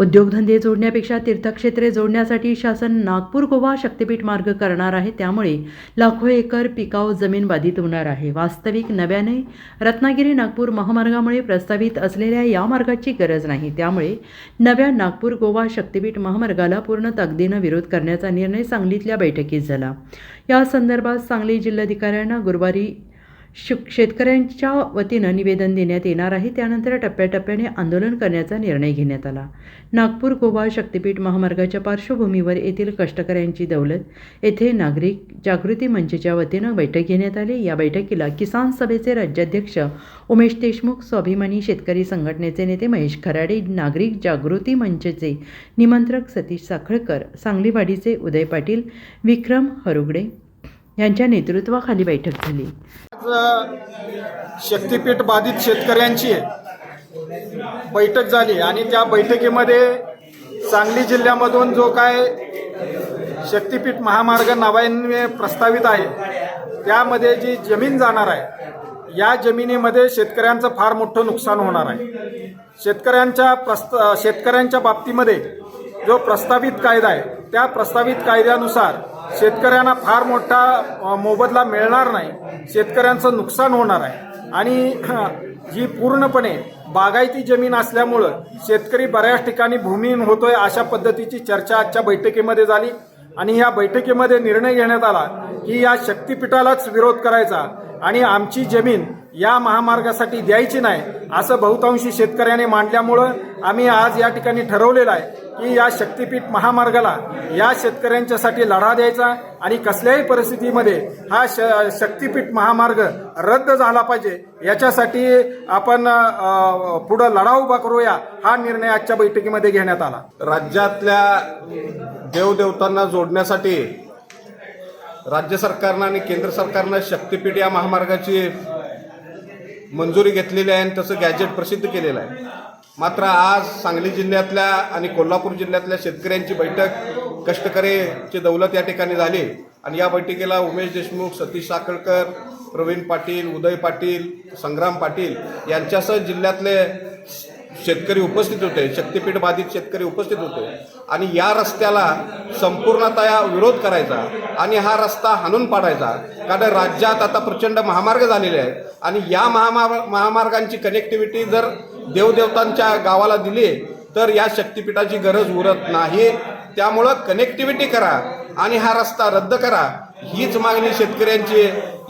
उद्योगधंदे जोडण्यापेक्षा तीर्थक्षेत्रे जोडण्यासाठी शासन नागपूर गोवा शक्तिपीठ मार्ग करणार आहे. त्यामुळे लाखो एकर पिकाऊ जमीन बाधित होणार आहे. वास्तविक नव्याने रत्नागिरी नागपूर महामार्गामुळे प्रस्तावित असलेल्या या मार्गाची गरज नाही. त्यामुळे नव्या नागपूर गोवा शक्तिपीठ महामार्गाला पूर्ण ताकदीनं विरोध करण्याचा निर्णय सांगलीतल्या बैठकीत झाला. या संदर्भात सांगली जिल्हाधिकाऱ्यांना गुरुवारी शु शेतकऱ्यांच्या वतीनं निवेदन देण्यात येणार आहे. त्यानंतर टप्प्याटप्प्याने आंदोलन करण्याचा निर्णय घेण्यात आला. नागपूर गोवा शक्तिपीठ महामार्गाच्या पार्श्वभूमीवर येथील कष्टकऱ्यांची दौलत येथे नागरिक जागृती मंचच्या वतीनं बैठक घेण्यात आली. या बैठकीला किसान सभेचे राज्याध्यक्ष उमेश देशमुख स्वाभिमानी शेतकरी संघटनेचे नेते महेश खराडे नागरिक जागृती मंचचे निमंत्रक सतीश साखळकर सांगलीवाडीचे उदय पाटील विक्रम हरुगडे यांच्या नेतृत्वाखाली बैठक झाली. आज शक्तीपीठ बाधित शेतकऱ्यांची बैठक झाली आणि त्या बैठकीमध्ये सांगली जिल्ह्यामधून जो काय शक्तीपीठ महामार्ग नावाने प्रस्तावित आहे त्यामध्ये जी जमीन जाणार आहे या जमिनीमध्ये शेतकऱ्यांचं फार मोठं नुकसान होणार आहे. शेतकऱ्यांच्या प्रस्त शेतकऱ्यांच्या बाबतीमध्ये जो प्रस्तावित कायदा आहे त्या प्रस्तावित कायद्यानुसार शेतकऱ्यांना फार मोठा मोबदला मिळणार नाही. शेतकऱ्यांचं नुकसान होणार आहे. आणि जी पूर्णपणे बागायती जमीन असल्यामुळं शेतकरी बऱ्याच ठिकाणी भूमिहीन होतोय अशा पद्धतीची चर्चा आजच्या बैठकीमध्ये झाली. आणि या बैठकीमध्ये निर्णय घेण्यात आला की या शक्तीपीठालाच विरोध करायचा आणि आमची जमीन या महामार्गासाठी द्यायची नाही असं बहुतांशी शेतकऱ्याने मांडल्यामुळं आम्ही आज या ठिकाणी ठरवलेलं आहे. की या शक्तीपीठ महामार्गाला या शेतकऱ्यांच्यासाठी लढा द्यायचा आणि कसल्याही परिस्थितीमध्ये हा श शक्तीपीठ महामार्ग रद्द झाला पाहिजे याच्यासाठी आपण पुढं लढा उभा करूया हा निर्णय आजच्या बैठकीमध्ये घेण्यात आला. राज्यातल्या देवदेवतांना जोडण्यासाठी राज्य सरकारनं आणि केंद्र सरकारनं शक्तीपीठ या महामार्गाची मंजुरी घेतलेली आहे आणि तसं गॅजेट प्रसिद्ध केलेलं आहे. मात्र आज सांगली जिल्ह्यातल्या आणि कोल्हापूर जिल्ह्यातल्या शेतकऱ्यांची बैठक कष्टकरीची दौलत या ठिकाणी झाली. आणि या बैठकीला उमेश देशमुख सतीश साखळकर प्रवीण पाटील उदय पाटील संग्राम पाटील यांच्यासह जिल्ह्यातले शेतकरी उपस्थित होते. शक्तीपीठ बाधित शेतकरी उपस्थित होते. आणि या रस्त्याला संपूर्णतया विरोध करायचा आणि हा रस्ता हाणून पाडायचा. कारण राज्यात आता प्रचंड महामार्ग झालेले आहेत. आणि या महामार्ग महामार्गांची कनेक्टिव्हिटी जर देवदेवतांच्या गावाला दिली तर या शक्तिपीठाची गरज उरत नाही. त्यामुळं कनेक्टिव्हिटी करा आणि हा रस्ता रद्द करा. हीच मागणी शेतकऱ्यांची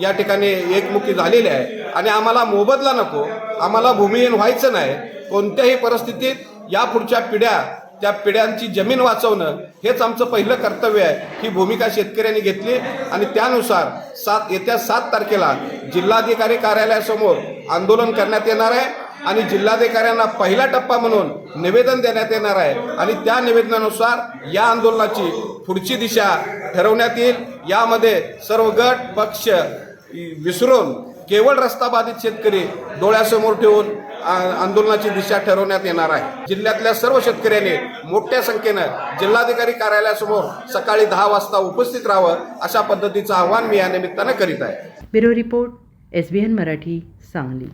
या ठिकाणी एकमुखी झालेली आहे. आणि आम्हाला मोबदला नको. आम्हाला भूमिहीन व्हायचं नाही. कोणत्याही परिस्थितीत या पुढच्या पिढ्या त्या पिढ्यांची जमीन वाचवणं हेच आमचं पहिलं कर्तव्य आहे. ही भूमिका शेतकऱ्यांनी घेतली आणि त्यानुसार सात येत्या सात तारखेला जिल्हाधिकारी कार्यालयासमोर आंदोलन करण्यात येणार आहे. आणि जिल्हाधिकाऱ्यांना पहिला टप्पा म्हणून निवेदन देण्यात येणार आहे. आणि त्या निवेदनानुसार या आंदोलनाची पुढची दिशा ठरवण्यात येईल. यामध्ये सर्व गट पक्ष विसरून केवळ रस्ता बाधित शेतकरी डोळ्यासमोर ठेवून आंदोलनाची दिशा ठरवण्यात येणार आहे. जिल्ह्यातल्या सर्व शेतकऱ्यांनी मोठ्या संख्येनं जिल्हाधिकारी कार्यालयासमोर सकाळी दहा वाजता उपस्थित राहावं अशा पद्धतीचं आव्हान मी या निमित्तानं करीत आहे. Bureau report S B N Marathi Sangli.